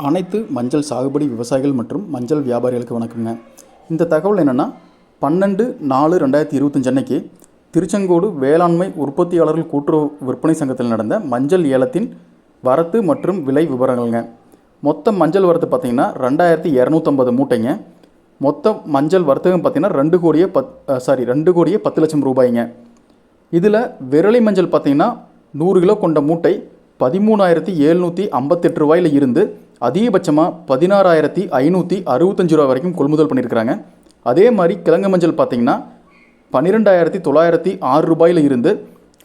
அனைத்து மஞ்சள் சாகுபடி விவசாயிகள் மற்றும் மஞ்சள் வியாபாரிகளுக்கு வணக்கங்க இந்த தகவல் என்னென்னா பன்னெண்டு நாலு ரெண்டாயிரத்தி இருபத்தஞ்சு அன்னைக்கு திருச்செங்கோடு வேளாண்மை உற்பத்தியாளர்கள் கூட்டுறவு விற்பனை சங்கத்தில் நடந்த மஞ்சள் ஏலத்தின் வரத்து மற்றும் விலை விவரங்கள்ங்க. மொத்த மஞ்சள் வரத்து பார்த்தீங்கன்னா ரெண்டாயிரத்தி இரநூத்தம்பது மூட்டைங்க. மொத்த மஞ்சள் வர்த்தகம் பார்த்தீங்கன்னா ரெண்டு கோடியே பத் சாரி ரெண்டு கோடியே பத்து லட்சம் ரூபாய்ங்க. இதில் விரலி மஞ்சள் பார்த்தீங்கன்னா நூறு கிலோ கொண்ட மூட்டை பதிமூணாயிரத்தி எழுநூற்றி ஐம்பத்தெட்டு ரூபாயில் இருந்து அதிகபட்சமாக பதினாறாயிரத்தி ஐநூற்றி அறுபத்தஞ்சு ரூபா வரைக்கும் கொள்முதல் பண்ணியிருக்கிறாங்க அதே மாதிரி கிழங்கு மஞ்சள் பார்த்திங்கன்னா பன்னிரெண்டாயிரத்தி தொள்ளாயிரத்தி ஆறு ரூபாயில் இருந்து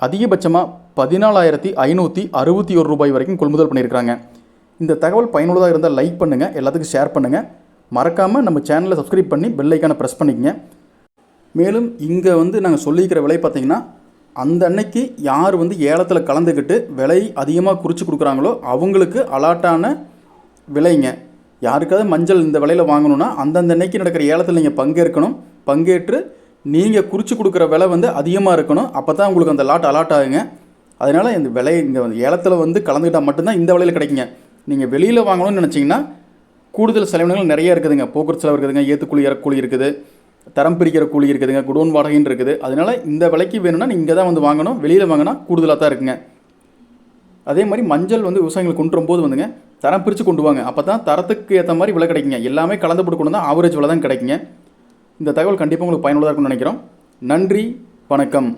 அதிகபட்சமாக பதினாலாயிரத்தி ஐநூற்றி அறுபத்தி ஒரு ரூபாய் வரைக்கும் கொள்முதல் பண்ணியிருக்கிறாங்க இந்த தகவல் பயனுள்ளதாக இருந்தால் லைக் பண்ணுங்கள் எல்லாத்துக்கும் ஷேர் பண்ணுங்கள் மறக்காமல் நம்ம சேனலை சப்ஸ்கிரைப் பண்ணி பெல்லைக்கான ப்ரெஸ் பண்ணிக்கங்க. மேலும் இங்கே வந்து நாங்கள் சொல்லிக்கிற விலை பார்த்தீங்கன்னா அந்த அன்னைக்கு யார் வந்து ஏலத்தில் கலந்துக்கிட்டு விலை அதிகமாக குறித்து கொடுக்குறாங்களோ அவங்களுக்கு அலாட்டான விலைங்க. யாருக்காவது மஞ்சள் இந்த விலையில் வாங்கணும்னா அந்தந்த அன்னைக்கு நடக்கிற ஏலத்தில் நீங்கள் பங்கேற்கணும். பங்கேற்று நீங்கள் குறித்து கொடுக்குற விலை வந்து அதிகமாக இருக்கணும். அப்போ தான் உங்களுக்கு அந்த லாட் அலாட் ஆகுங்க. அதனால் இந்த விலை இங்கே வந்து ஏலத்தில் வந்து கலந்துக்கிட்டால் மட்டும்தான் இந்த விலையில் கிடைக்குங்க. நீங்கள் வெளியில் வாங்கணும்னு நினச்சிங்கன்னா கூடுதல் செலவினங்கள் நிறைய இருக்குதுங்க. போக்குவரத்து செலவு இருக்குதுங்க. ஏற்றுக்கூலி இறக்கூலி இருக்குது. தரம் பிரிக்கிற கூலி இருக்குதுங்க. குடோன் வாடகைன்னு இருக்குது. அதனால் இந்த விலைக்கு வேணும்னா நீங்கள் தான் வந்து வாங்கணும். வெளியில் வாங்கினா கூடுதலாக தான் இருக்குங்க. அதே மாதிரி மஞ்சள் வந்து விவசாயிகள் கொண்டு வரும்போது வந்துங்க தரம் பிரித்து கொண்டு வாங்க. அப்போ தான் தரத்துக்கு ஏற்ற மாதிரி விலை கிடைக்குங்க. எல்லாமே கலந்து போட்டு கொண்டு வந்தால் ஆவரேஜ் விலை தான் கிடைக்குங்க. இந்த தகவல் கண்டிப்பாக உங்களுக்கு பயனுள்ளதாக இருக்கும்னு நினைக்கிறோம். நன்றி வணக்கம்.